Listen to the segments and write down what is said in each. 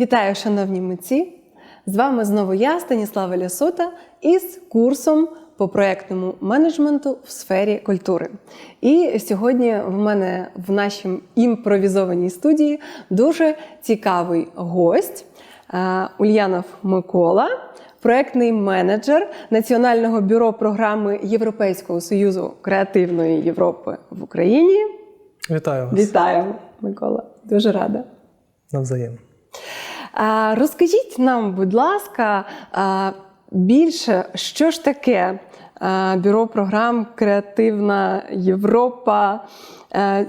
Вітаю, шановні митці! З вами знову я, Станіслава Лясота, із курсом по проєктному менеджменту в сфері культури. І сьогодні в мене в нашій імпровізованій студії дуже цікавий гость е, Ульянов Микола, проєктний менеджер Національного бюро програми Європейського союзу креативної Європи в Україні. Вітаю вас Вітаю, Микола! Дуже рада. навзаєм. Розкажіть нам, будь ласка, більше, що ж таке бюро програм Креативна Європа,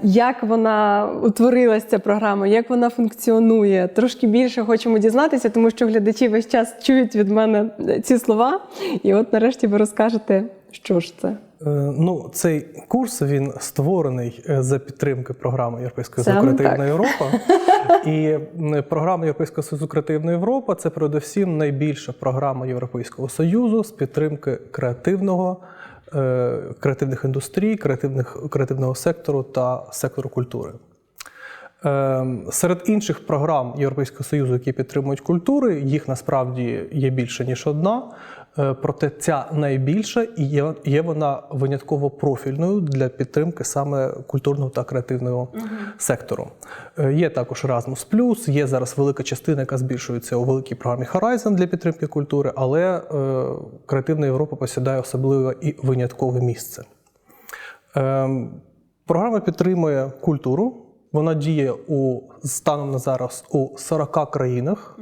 як вона утворилася ця програма, як вона функціонує? Трошки більше хочемо дізнатися, тому що глядачі весь час чують від мене ці слова. І от нарешті ви розкажете, що ж це. Е, Ну, цей курс він створений е, за підтримки програми Європейського Союзу Креативна. Європа. І програма Європейського Союзу Креативна Європа це передусім найбільша програма Європейського Союзу з підтримки креативного, е, креативних індустрій, креативних, креативного сектору та сектору культури. Серед інших програм Європейського Союзу, які підтримують культури, їх насправді є більше ніж одна. Е, Проте ця найбільша і є, є вона винятково профільною для підтримки саме культурного та креативного сектору. Е, Є також Erasmus+, є зараз велика частина, яка збільшується у великій програмі Horizon для підтримки культури, але е, креативна Європа посідає особливе і виняткове місце. Ем, Програма підтримує культуру. Вона діє у станом на зараз у 40 країнах.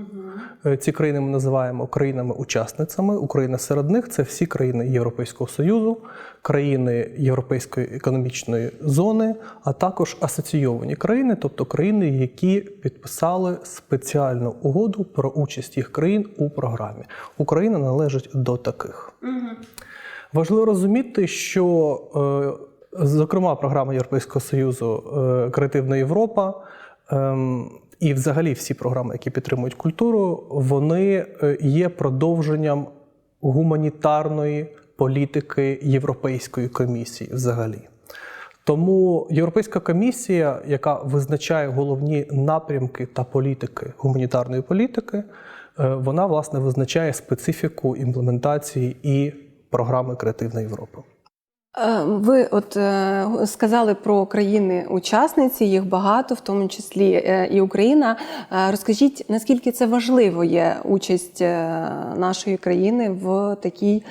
Е, Ці країни ми називаємо країнами-учасницями. Україна серед них це всі країни Європейського Союзу, країни Європейської економічної зони, а також асоційовані країни, тобто країни, які підписали спеціальну угоду про участь їх країн у програмі. Україна належить до таких. Важливо розуміти, що, е, зокрема, програма Європейського Союзу е, Креативна Європа ем, і взагалі всі програми, які підтримують культуру, вони е, є продовженням гуманітарної політики Європейської комісії взагалі. Тому Європейська комісія, яка визначає головні напрямки та політики гуманітарної політики, е, вона власне визначає специфіку імплементації і програми Креативна Європа. Е, Ви от е, сказали про країни-учасниці, їх багато, в тому числі е, і Україна. Розкажіть, наскільки це важливо є участь нашої країни в такій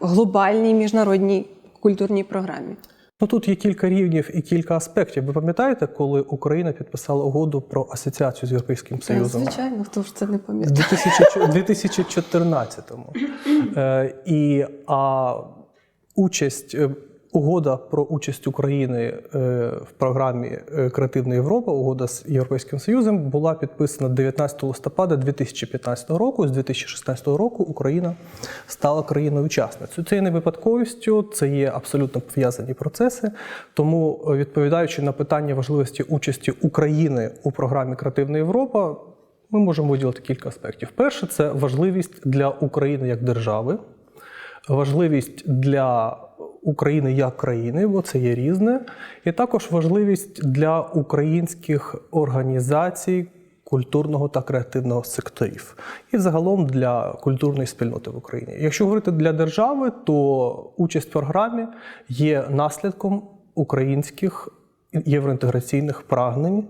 глобальній міжнародній культурній програмі? Ну тут є кілька рівнів і кілька аспектів. Ви пам'ятаєте, коли Україна підписала угоду про асоціацію з Європейським Союзом? Звичайно, хто ж це не пам'ятає? 2000 2014-му. Е, і а, участь, е, угода про участь України е, в програмі е, Креативна Європа, угода з Європейським Союзом, була підписана 19 листопада 2015 року. З 2016 року Україна стала країною-учасницею. Це є не випадковістю, це є абсолютно пов'язані процеси. Тому, відповідаючи на питання важливості участі України у програмі Креативна Європа, ми можемо виділити кілька аспектів. Перше, це важливість для України як держави, важливість для України як країни, бо це є різне, і також важливість для українських організацій культурного та креативного секторів, і загалом для культурної спільноти в Україні. Якщо говорити для держави, то участь в програмі є наслідком українських євроінтеграційних прагнень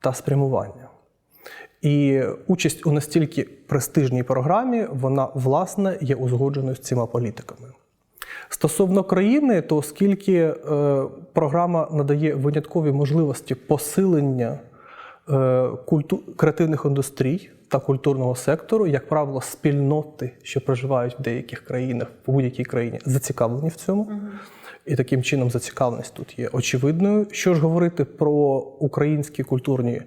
та спрямування. І участь у настільки престижній програмі, вона власне є узгодженою з цими політиками. Стосовно країни, то оскільки е, програма надає виняткові можливості посилення е, культу... креативних індустрій та культурного сектору, як правило, спільноти, що проживають в деяких країнах, в будь-якій країні, зацікавлені в цьому. І таким чином зацікавленість тут є очевидною. Що ж говорити про українські культурні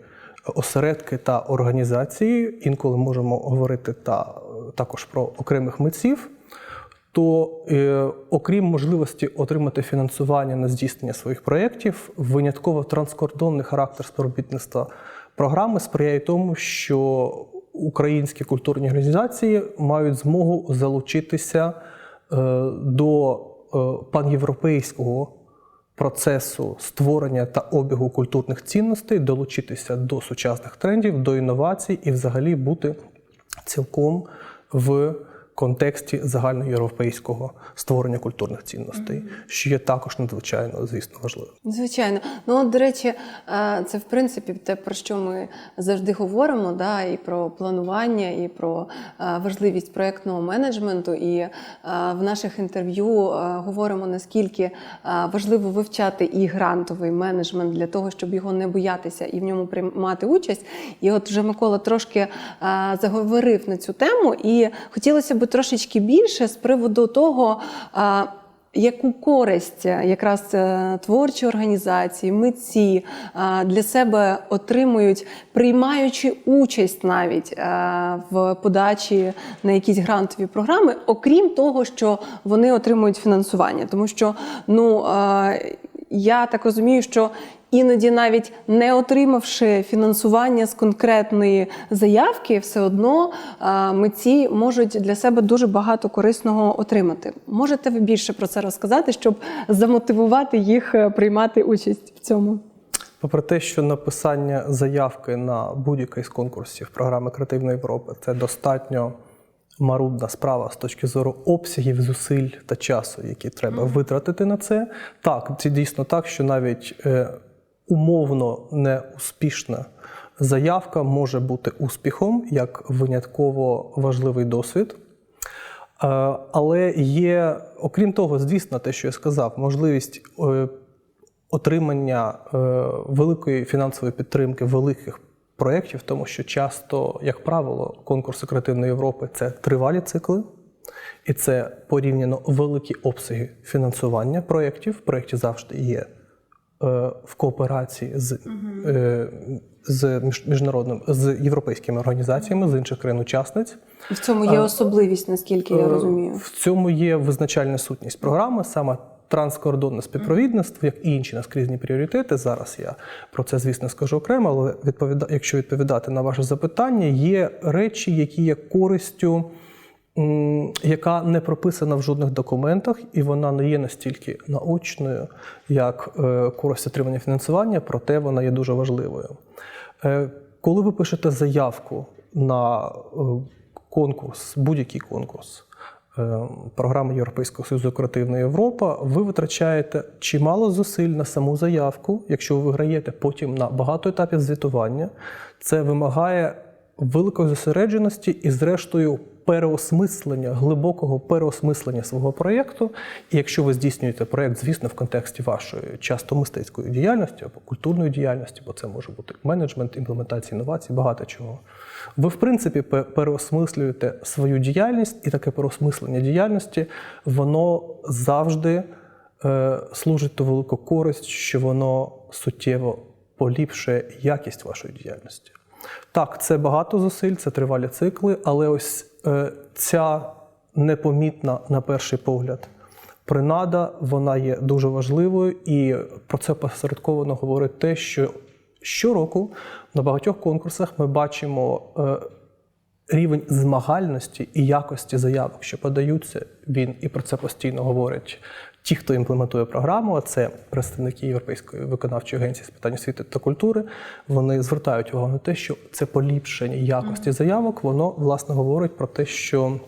осередки та організації, інколи можемо говорити та, також про окремих митців, то е, окрім можливості отримати фінансування на здійснення своїх проєктів, винятково транскордонний характер співробітництва програми сприяє тому, що українські культурні організації мають змогу залучитися е, до е, панєвропейського процесу створення та обігу культурних цінностей, долучитися до сучасних трендів, до інновацій і взагалі бути цілком в контексті загальноєвропейського створення культурних цінностей, що є також надзвичайно, звісно, важливо. Звичайно. Ну, от, до речі, е, це в принципі те, про що ми завжди говоримо, да, і про планування, і про е, важливість проєктного менеджменту. І е, в наших інтерв'ю говоримо, наскільки важливо вивчати і грантовий менеджмент для того, щоб його не боятися і в ньому приймати участь. І от вже Микола трошки заговорив на цю тему, і хотілося б трошечки більше з приводу того. Яку користь е, якраз е, творчі організації, митці е, для себе отримують, приймаючи участь навіть в подачі на якісь грантові програми, окрім того, що вони отримують фінансування, тому що ну я так розумію, що іноді навіть не отримавши фінансування з конкретної заявки, все одно митці можуть для себе дуже багато корисного отримати. Можете ви більше про це розказати, щоб замотивувати їх е, приймати участь в цьому? Попри те, що написання заявки на будь-який з конкурсів програми Креативна Європа це достатньо марудна справа з точки зору обсягів, зусиль та часу, які треба витратити на це. Так, це дійсно так, що навіть е, умовно неуспішна заявка може бути успіхом як винятково важливий досвід. Е, Але є, окрім того, звісно, те, що я сказав, можливість е, отримання е, великої фінансової підтримки великих проєктів, тому що часто, як правило, конкурси креативної Європи це тривалі цикли, і це порівняно великі обсяги фінансування проєктів. Проєкти завжди є в кооперації з, е, з міжнародним з європейськими організаціями з інших країн-учасниць. І В цьому є особливість, наскільки я Е, розумію. В цьому є визначальна сутність програми, саме транскордонне співпровідництво, як і інші наскрізні пріоритети. Зараз я про це, звісно, скажу окремо, але відповіда... якщо відповідати на ваше запитання, є речі, які є користю, яка не прописана в жодних документах, і вона не є настільки наочною, як е, користь отримання фінансування, проте вона є дуже важливою. Е, Коли ви пишете заявку на е, конкурс, будь-який конкурс програми Європейського Союзу Креативна Європа, ви витрачаєте чимало зусиль на саму заявку, якщо ви виграєте потім на багато етапів звітування. Це вимагає великої зосередженості і, зрештою, переосмислення, глибокого переосмислення свого проєкту. І якщо ви здійснюєте проєкт, звісно, в контексті вашої часто мистецької діяльності або культурної діяльності, бо це може бути менеджмент, імплементація інновацій, багато чого. Ви, в принципі, переосмислюєте свою діяльність, і таке переосмислення діяльності, воно завжди е, служить ту велику користь, що воно суттєво поліпшує якість вашої діяльності. Так, це багато зусиль, це тривалі цикли, але ось е, ця непомітна на перший погляд принада, вона є дуже важливою, і про це посередковано говорить те, що щороку на багатьох конкурсах ми бачимо е, рівень змагальності і якості заявок, що подаються. Він і про це постійно говорять ті, хто імплементує програму, а це представники Європейської виконавчої агенції з питань освіти та культури. Вони звертають увагу на те, що це поліпшення якості заявок, воно власне говорить про те, що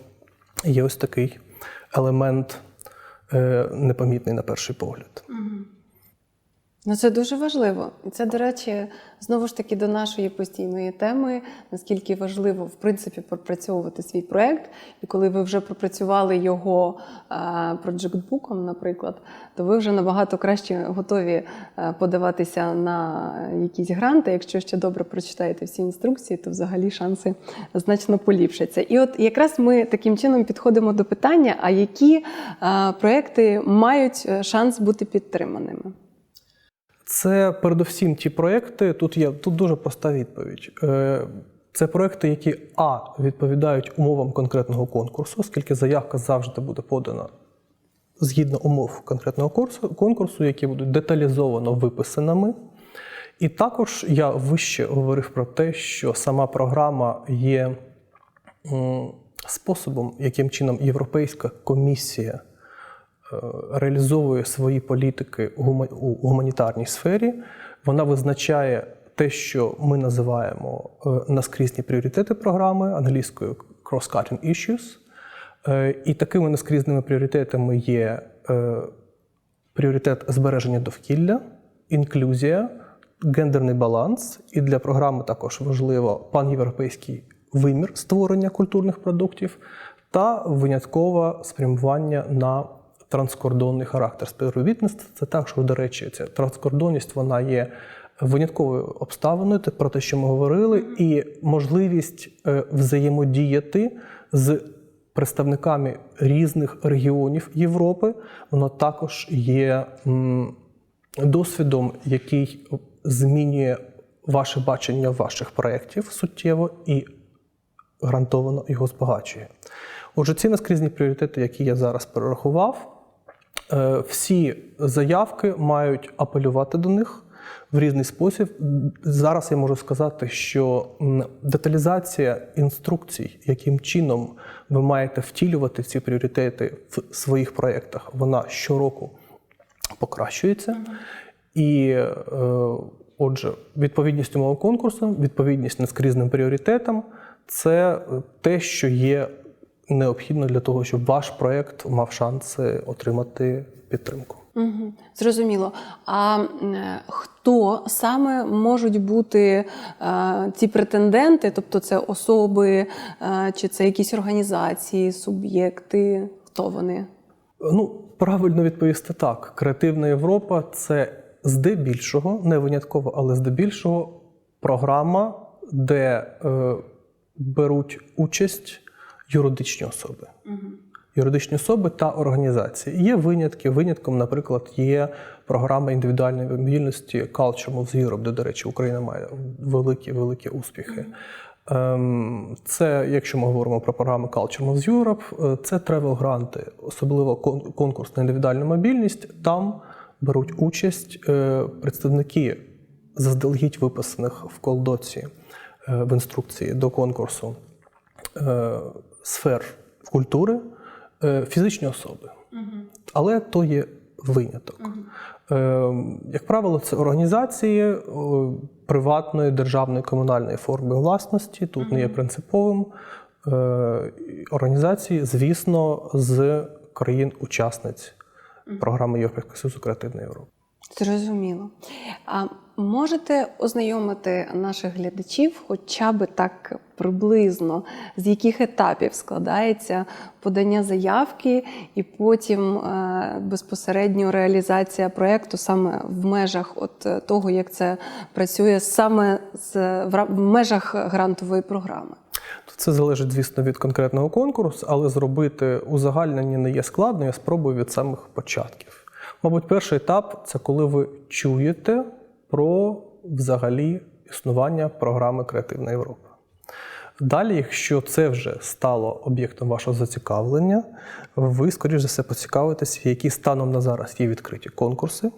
є ось такий елемент е, непомітний на перший погляд. Ну, це дуже важливо. І це, до речі, знову ж таки до нашої постійної теми, наскільки важливо в принципі пропрацьовувати свій проект. І коли ви вже пропрацювали його проджектбуком, наприклад, то ви вже набагато краще готові е, подаватися на якісь гранти. Якщо ще добре прочитаєте всі інструкції, то взагалі шанси значно поліпшаться. І от якраз ми таким чином підходимо до питання: а які е, проекти мають е, шанс бути підтриманими? Це передусім ті проекти. Тут є тут дуже проста відповідь. Е, Це проекти, які А відповідають умовам конкретного конкурсу, оскільки заявка завжди буде подана згідно умов конкретного курсу, конкурсу, які будуть деталізовано виписаними. І також я вище говорив про те, що сама програма є способом, яким чином Європейська комісія реалізовує свої політики у гуманітарній сфері. Вона визначає те, що ми називаємо е, наскрізні пріоритети програми англійською cross-cutting issues. Е, І такими наскрізними пріоритетами є е, пріоритет збереження довкілля, інклюзія, гендерний баланс. І для програми також важливо панєвропейський вимір створення культурних продуктів та виняткове спрямування на транскордонний характер співробітництва. Це також, до речі, ця транскордонність вона є винятковою обставиною, те, про те, що ми говорили, і можливість е, взаємодіяти з представниками різних регіонів Європи, воно також є досвідом, який змінює ваше бачення ваших проєктів суттєво і гарантовано його збагачує. Отже, ці наскрізні пріоритети, які я зараз перерахував, всі заявки мають апелювати до них в різний спосіб. Зараз я можу сказати, що деталізація інструкцій, яким чином ви маєте втілювати ці пріоритети в своїх проєктах, вона щороку покращується. І, е, отже, відповідність умовам конкурсу, відповідність наскрізним пріоритетам це те, що є необхідно для того, щоб ваш проєкт мав шанси отримати підтримку. Угу. Зрозуміло. А е, хто саме можуть бути е, ці претенденти? Тобто це особи, е, чи це якісь організації, суб'єкти? Хто вони? Ну, правильно відповісти так. Креативна Європа це здебільшого, не винятково, але здебільшого програма, де е, беруть участь юридичні особи. Юридичні особи та організації. Є винятки. Винятком, наприклад, є програма індивідуальної мобільності Culture Moves Europe, де, до речі, Україна має великі великі успіхи. Ем, Це, якщо ми говоримо про програми Culture Moves Europe, е, це тревел-гранти, особливо конкурс на індивідуальну мобільність. Там беруть участь е, представники заздалегідь виписаних в колдоці е, в інструкції до конкурсу сфер культури, е, фізичні особи. Але то є виняток. Е, Як правило, це організації е, приватної, державної, комунальної форми власності, тут не є принциповим. Організації, звісно, з країн-учасниць програми Європейського Союзу Креативної Європи. Зрозуміло. А можете ознайомити наших глядачів, хоча би так приблизно, з яких етапів складається подання заявки, і потім е, безпосередньо реалізація проєкту саме в межах от е, того, як це працює саме з, в, в межах грантової програми? Це залежить, звісно, від конкретного конкурсу, але зробити узагальнення не є складно. Я спробую від самих початків. Мабуть, перший етап це коли ви чуєте про взагалі існування програми Креативна Європа. Далі, якщо це вже стало об'єктом вашого зацікавлення, ви, скоріш за все, поцікавитесь, які станом на зараз є відкриті конкурси,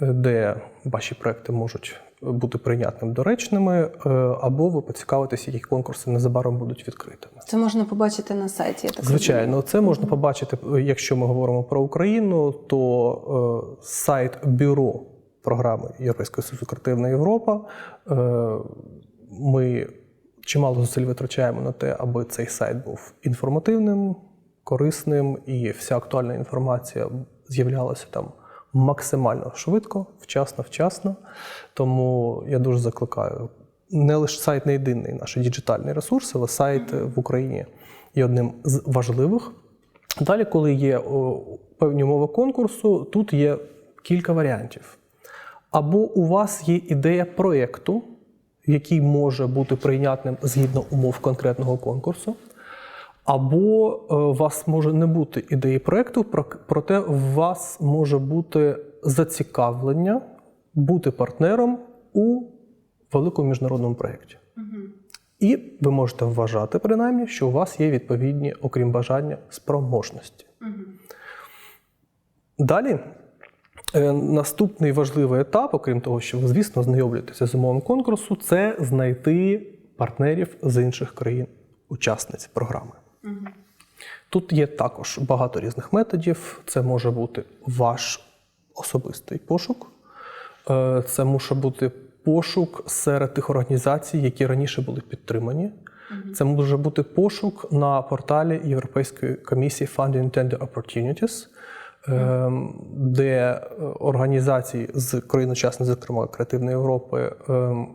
де ваші проекти можуть бути прийнятним доречними, е, або ви поцікавитесь, які конкурси незабаром будуть відкритими. Це можна побачити на сайті. Я так Звичайно, це можна побачити, якщо ми говоримо про Україну, то е, сайт бюро програми Європейського Союзу Креативна Європа. Е, ми чимало зусиль витрачаємо на те, аби цей сайт був інформативним, корисним, і вся актуальна інформація з'являлася там максимально швидко, вчасно, вчасно. Тому я дуже закликаю. Не лише сайт не єдиний наш діджитальний ресурс, але сайт в Україні є одним з важливих. Далі, коли є певні умови конкурсу, тут є кілька варіантів. Або у вас є ідея проєкту, який може бути прийнятним згідно умов конкретного конкурсу, або е, у вас може не бути ідеї проєкту, про- проте у вас може бути зацікавлення бути партнером у великому міжнародному проєкті. І ви можете вважати, принаймні, що у вас є відповідні, окрім бажання, спроможності. Далі, е, наступний важливий етап, окрім того, що ви, звісно, знайомлюєтеся з умовами конкурсу, це знайти партнерів з інших країн-учасниць програми. Тут є також багато різних методів. Це може бути ваш особистий пошук, е, це може бути пошук серед тих організацій, які раніше були підтримані. Це може бути пошук на порталі Європейської комісії Funding Tender Opportunities, ем, де е, організації з країн-учасниць, зокрема Креативної Європи, ем,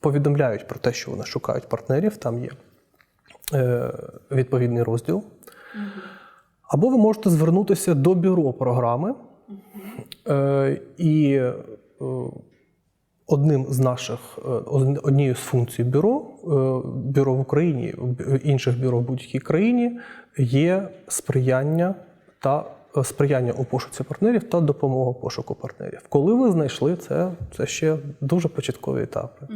повідомляють про те, що вони шукають партнерів. Там є відповідний розділ. Або ви можете звернутися до бюро програми. Е, і е, одним з наших е, однією з функцій бюро, е, бюро в Україні, інших бюро в будь-якій країні є сприяння та е, сприяння у пошуці партнерів та допомога пошуку партнерів. Коли ви знайшли це, це ще дуже початкові етапи.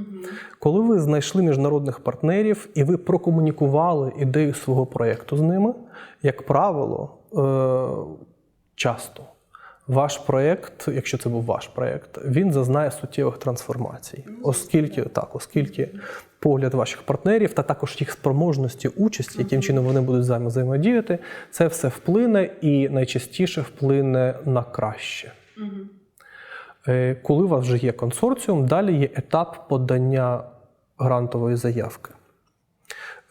Коли ви знайшли міжнародних партнерів і ви прокомунікували ідею свого проєкту з ними, як правило, е, часто ваш проєкт, якщо це був ваш проєкт, він зазнає суттєвих трансформацій, оскільки так, оскільки погляд ваших партнерів та також їх спроможності участі, яким чином вони будуть взаємодіяти, це все вплине і найчастіше вплине на краще. Е, Коли у вас вже є консорціум, далі є етап подання грантової заявки.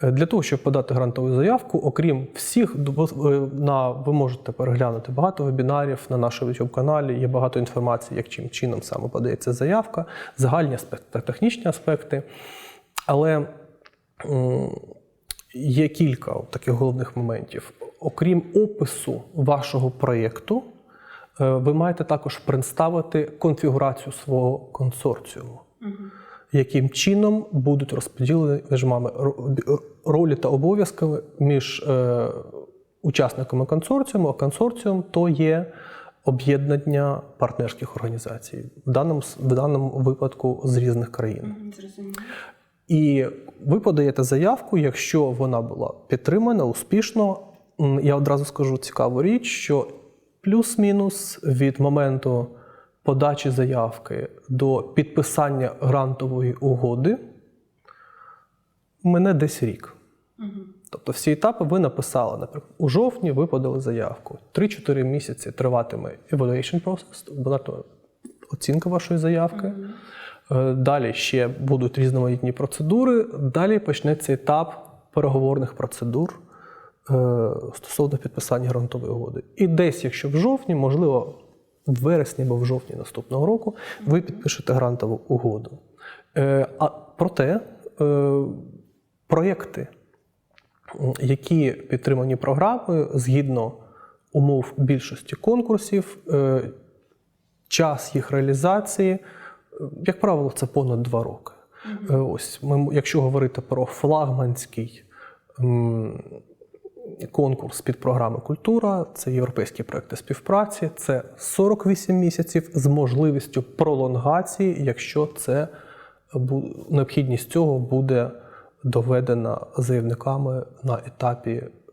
Е, Для того, щоб подати грантову заявку, окрім всіх, е, на, ви можете переглянути багато вебінарів на нашому youtube каналі. Є багато інформації, яким чином саме подається заявка, загальні аспекти та технічні аспекти. Але є кілька таких головних моментів. Окрім опису вашого проєкту, е, ви маєте також представити конфігурацію свого консорціуму яким чином будуть розподілені між вами ролі та обов'язки між е, учасниками консорціуму. А консорціум то є об'єднання партнерських організацій, в даному, в даному випадку з різних країн. І ви подаєте заявку, якщо вона була підтримана успішно. Я одразу скажу цікаву річ, що плюс-мінус від моменту подачі заявки до підписання грантової угоди мене десь рік. Тобто всі етапи ви написали, наприклад, у жовтні ви подали заявку. 3-4 місяці триватиме evaluation process, багато оцінка вашої заявки. Е, Далі ще будуть різноманітні процедури. Далі почнеться етап переговорних процедур е, стосовно підписання грантової угоди. І десь, якщо в жовтні, можливо, в вересні або в жовтні наступного року, ви підпишете грантову угоду. Е, А проте е, проєкти, які підтримані програмою згідно умов більшості конкурсів, е, час їх реалізації, як правило, це понад два роки. Ось ми, якщо говорити про флагманський конкурс під програми Культура, це європейські проекти співпраці, це 48 місяців з можливістю пролонгації, якщо це необхідність цього буде доведена заявниками на етапі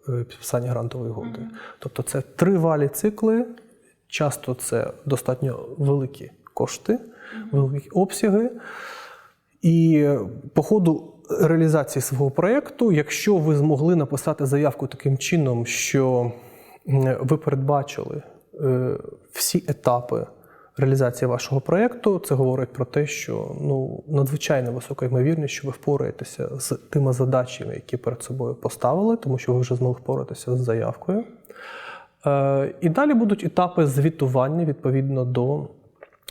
е, підписання грантової угоди. Тобто це тривалі цикли, часто це достатньо великі кошти, великі обсяги. І е, по ходу реалізації свого проєкту, якщо ви змогли написати заявку таким чином, що ви передбачили е, всі етапи реалізації вашого проєкту, це говорить про те, що ну, надзвичайно висока ймовірність, що ви впораєтеся з тими задачами, які перед собою поставили, тому що ви вже змогли впоратися з заявкою. Е, І далі будуть етапи звітування відповідно до е,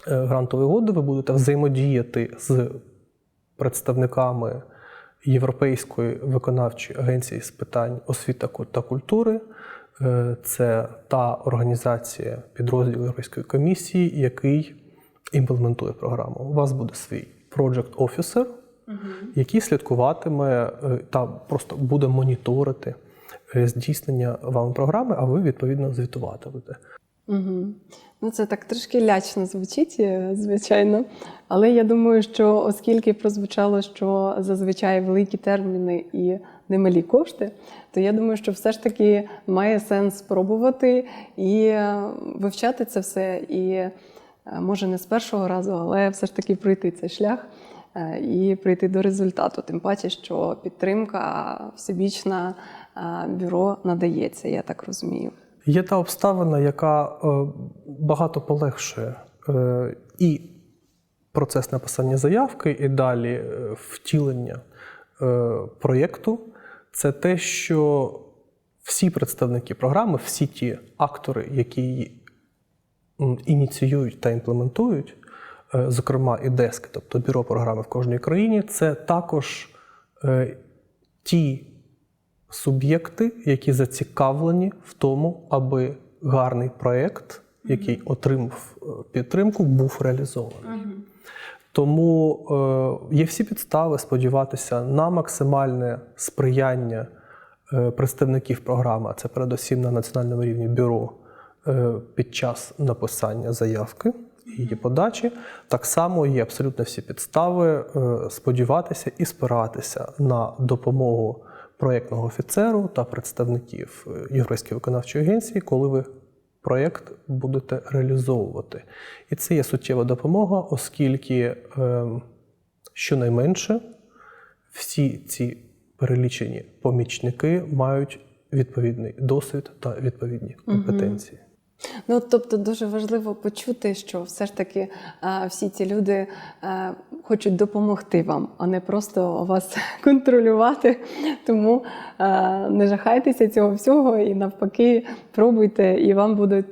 грантової угоди. Ви будете взаємодіяти з представниками Європейської виконавчої агенції з питань освіти та культури. Е, Це та організація підрозділ Європейської комісії, який імплементує програму. У вас буде свій project officer, який слідкуватиме е, та просто буде моніторити е, здійснення вам програми, а ви відповідно звітуватимете. Угу. Ну, це так трошки лячно звучить, е, звичайно. Але я думаю, що оскільки прозвучало, що зазвичай великі терміни і немалі кошти, то я думаю, що все ж таки має сенс спробувати і е, вивчати це все. І е, може не з першого разу, але все ж таки пройти цей шлях. і прийти до результату. Тим паче, що підтримка всебічна бюро надається, я так розумію. Є та обставина, яка е, багато полегшує е, і процес написання заявки, і далі е, втілення проєкту. Це те, що всі представники програми, всі ті актори, які її ініціюють та імплементують, зокрема і дески, тобто бюро програми в кожній країні, це також ті суб'єкти, які зацікавлені в тому, аби гарний проєкт, який отримав е, підтримку, був реалізований. Тому е, є всі підстави сподіватися на максимальне сприяння е, представників програми, це передусім на національному рівні бюро е, під час написання заявки і її подачі. Так само є абсолютно всі підстави е, сподіватися і спиратися на допомогу проєктного офіцеру та представників е, Європейської виконавчої агенції, коли ви проєкт будете реалізовувати. І це є суттєва допомога, оскільки е, щонайменше всі ці перелічені помічники мають відповідний досвід та відповідні компетенції. Ну, тобто дуже важливо почути, що все ж таки всі ці люди хочуть допомогти вам, а не просто вас контролювати. Тому не жахайтеся цього всього і навпаки пробуйте, і вам буде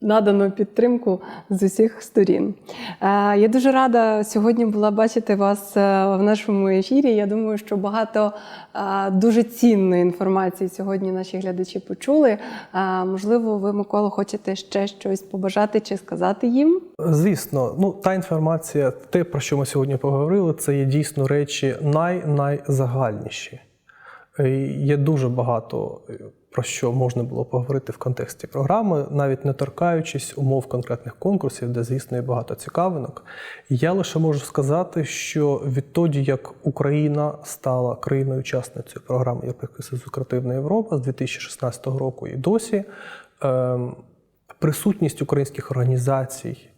надано підтримку з усіх сторін. Е, Я дуже рада сьогодні була бачити вас е, в нашому ефірі. Я думаю, що багато е, дуже цінної інформації сьогодні наші глядачі почули. Можливо, ви, Микола, хочете ще щось побажати чи сказати їм? Звісно, ну та інформація, те, про що ми сьогодні поговорили, це є дійсно речі най-найзагальніші. Є дуже багато про що можна було поговорити в контексті програми, навіть не торкаючись умов конкретних конкурсів, де, звісно, є багато цікавинок. Я лише можу сказати, що відтоді, як Україна стала країною-учасницею програми Європейського Союзу Креативна Європа з 2016 року і досі, ем, присутність українських організацій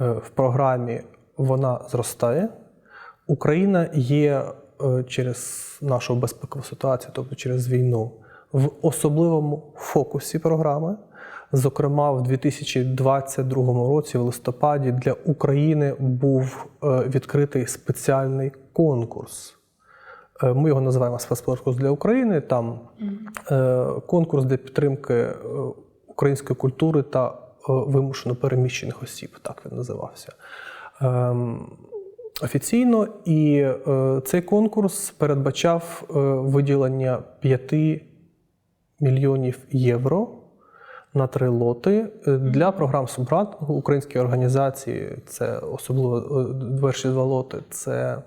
е, в програмі вона зростає. Україна є е, через нашу безпекову ситуацію, тобто через війну, в особливому фокусі програми. Зокрема, в 2022 році, в листопаді, для України був е, відкритий спеціальний конкурс. Е, Ми його називаємо «Спецконкурс для України. Там е, конкурс для підтримки української культури та вимушено переміщених осіб. Так він називався. Ем, Офіційно, і е, цей конкурс передбачав е, виділення 5 мільйонів євро на три лоти е, для програм субгрантингу українські організації. Це особливо е, перші два лоти. Це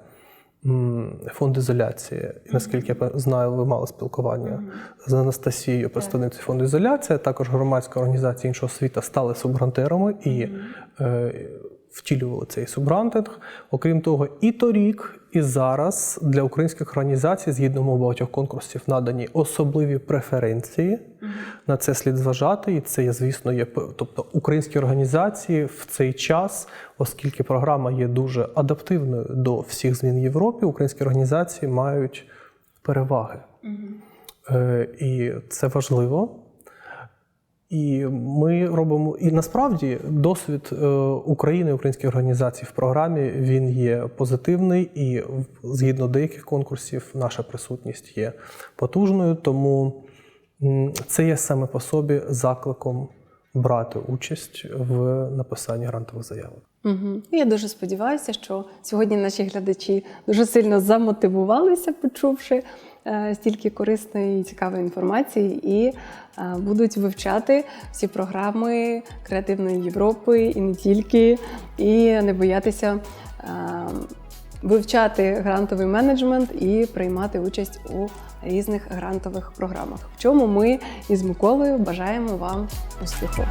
фонд ізоляції. І наскільки я знаю, ви мали спілкування з Анастасією, представницею фонду ізоляція. Також громадська організація іншого світу стали субгрантерами і е, втілювали цей субгрантинг. Окрім того, і торік, і зараз для українських організацій, згідно умов багатьох конкурсів, надані особливі преференції. На це слід зважати, і це звісно, є тобто українські організації в цей час, оскільки програма є дуже адаптивною до всіх змін в Європі, українські організації мають переваги. Е, І це важливо. І ми робимо, і насправді досвід е, України, українських організацій в програмі він є позитивний, і згідно деяких конкурсів наша присутність є потужною. Тому це є саме по собі закликом брати участь в написанні грантових заявок. Угу. Я дуже сподіваюся, що сьогодні наші глядачі дуже сильно замотивувалися, почувши стільки корисної і цікавої інформації, і е, будуть вивчати всі програми креативної Європи і не тільки, і не боятися. е, Вивчати грантовий менеджмент і приймати участь у різних грантових програмах, в чому ми із Миколою бажаємо вам успіху.